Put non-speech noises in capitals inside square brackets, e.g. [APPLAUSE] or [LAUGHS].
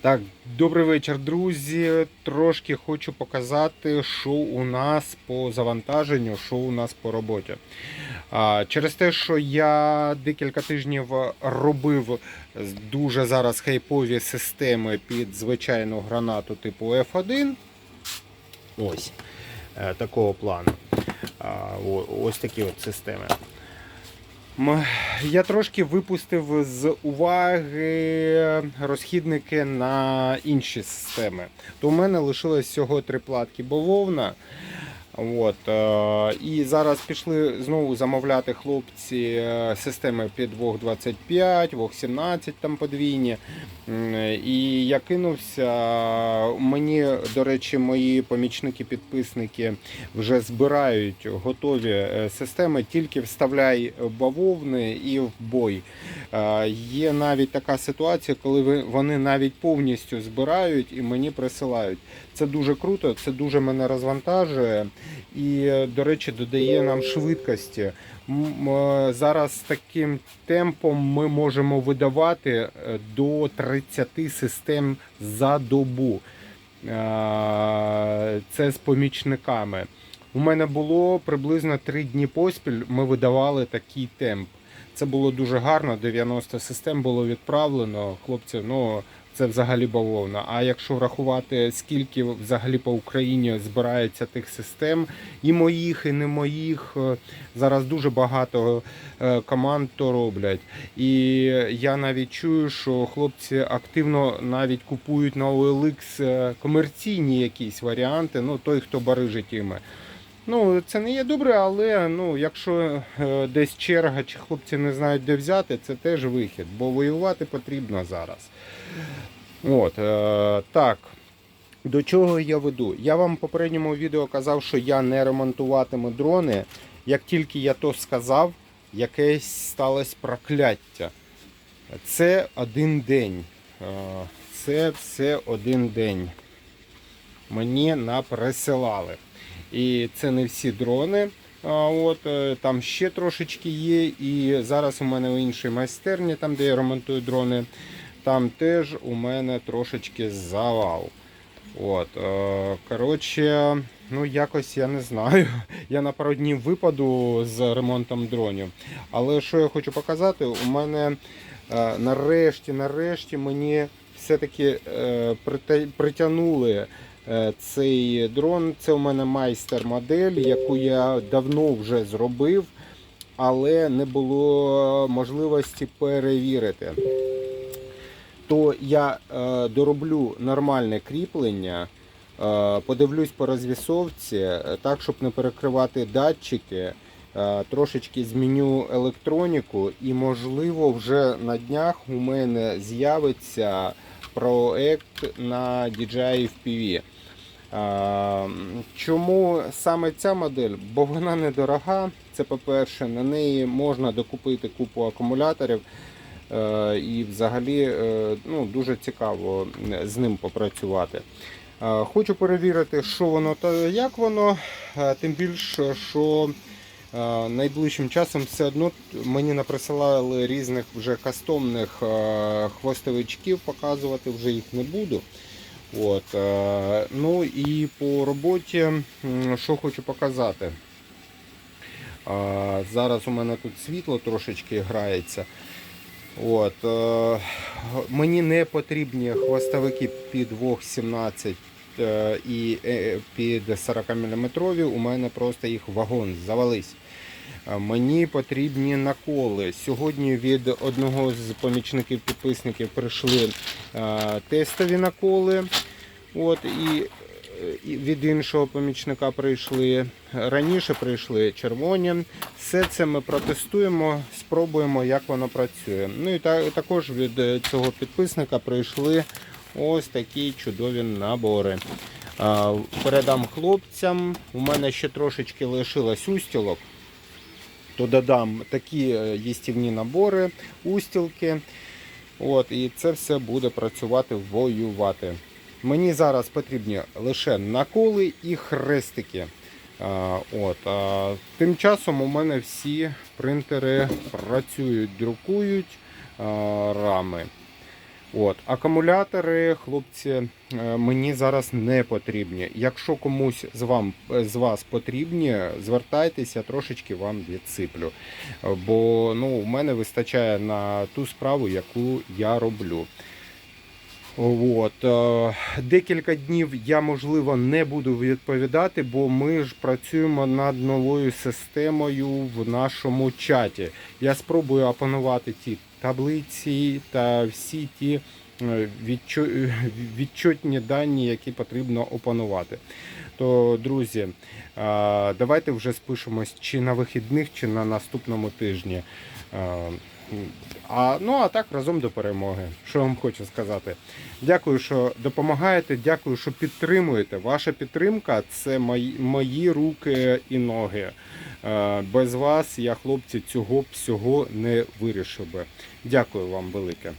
Так, добрий вечір, друзі. Трошки хочу показати, що у нас по завантаженню, що у нас по роботі. Через те, що я декілька тижнів робив дуже зараз хайпові системи під звичайну гранату типу F1. Ось е, такого плану. Ось такі от системи. Я трошки випустив з уваги розхідники на інші системи. То у мене лишилось всього три платки бавовна. От, е, і зараз пішли знову замовляти хлопці е, системи під Вог 25, Вог 17 там подвійні. І я кинувся. Мені, до речі, мої помічники-підписники вже збирають готові е, системи, тільки вставляй бавовни і в бой. Е, Є навіть така ситуація, коли вони навіть повністю збирають і мені присилають. Це дуже круто, це дуже мене розвантажує і, е, до речі, додає нам швидкості. Е, Зараз таким темпом ми можемо видавати до 30 систем за добу. Це з помічниками. У мене було приблизно 3 дні поспіль. Ми видавали такий темп. Це було дуже гарно. 90 систем було відправлено. Хлопці, ну це взагалі бавовна. А якщо врахувати, скільки взагалі по Україні збирається тих систем, і моїх, і не моїх, е, зараз дуже багато е, команд то роблять. І я навіть чую, що хлопці активно навіть купують на OLX е, комерційні якісь варіанти. Ну той, хто барижить іми. Ну, це не є добре, але ну, якщо е, десь черга чи хлопці не знають, де взяти, це теж вихід, бо воювати потрібно зараз. От, е, так. До чого я веду? Я вам в попередньому відео казав, що я не ремонтуватиму дрони. Як тільки я то сказав, якесь сталося прокляття. Це один день. Е, Це все один день. Мені наприсилали. І це не всі дрони. А от е, там ще трошечки є. І зараз у мене в іншій майстерні, там де я ремонтую дрони, там теж у мене трошечки завал. От, е, коротше, ну якось я не знаю. [LAUGHS] Я на пару днів випаду з ремонтом дронів. Але що я хочу показати, у мене е, нарешті, нарешті мені все-таки притягнули цей дрон. Це у мене майстер-модель, яку я давно вже зробив, але не було можливості перевірити. То я е, дороблю нормальне кріплення, е, подивлюсь по розвісовці, е, так, щоб не перекривати датчики. Е, Трошечки зміню електроніку, і, можливо, вже на днях у мене з'явиться проект на DJI FPV. Чому саме ця модель? Бо вона недорога. Це по-перше, на неї можна докупити купу акумуляторів. Е, І взагалі е, ну, дуже цікаво з ним попрацювати. Хочу перевірити, що воно та як воно. Тим більше, що найближчим часом все одно мені наприсилали різних вже кастомних хвостовичків, показувати вже їх не буду. От, е, ну і по роботі, що хочу показати. Е, Зараз у мене тут світло трошечки грається. От, е, мені не потрібні хвостовики під Вог 17 е, і під 40 мм. У мене просто їх вагон завались. Мені потрібні наколи. Сьогодні від одного з помічників підписників прийшли тестові наколи. От, і, і від іншого помічника прийшли. Раніше прийшли червоні. Все це ми протестуємо, спробуємо, як воно працює. Ну і також від е, цього підписника прийшли ось такі чудові набори. Передам хлопцям. У мене ще трошечки лишилось устілок. То додам такі е, їстівні набори, устілки. От, і це все буде працювати, воювати. Мені зараз потрібні лише наколи і хрестики. А, От, а, тим часом у мене всі принтери працюють, друкують а, рами. От, акумулятори, хлопці, е, мені зараз не потрібні. Якщо комусь з вам з вас потрібні, звертайтеся, трошечки вам відсиплю. Е, Бо ну, у мене вистачає на ту справу, яку я роблю. От, е, декілька днів я, можливо, не буду відповідати, бо ми ж працюємо над новою системою в нашому чаті. Я спробую опанувати ті таблиці та всі ті е, відчо- відчутні дані, які потрібно опанувати. То, друзі, давайте вже спишемось чи на вихідних, чи на наступному тижні. А, ну а так разом до перемоги. Що вам хочу сказати? Дякую, що допомагаєте. Дякую, що підтримуєте. Ваша підтримка це мої, мої руки і ноги. Без вас я, хлопці, цього всього не вирішив би. Дякую вам велике.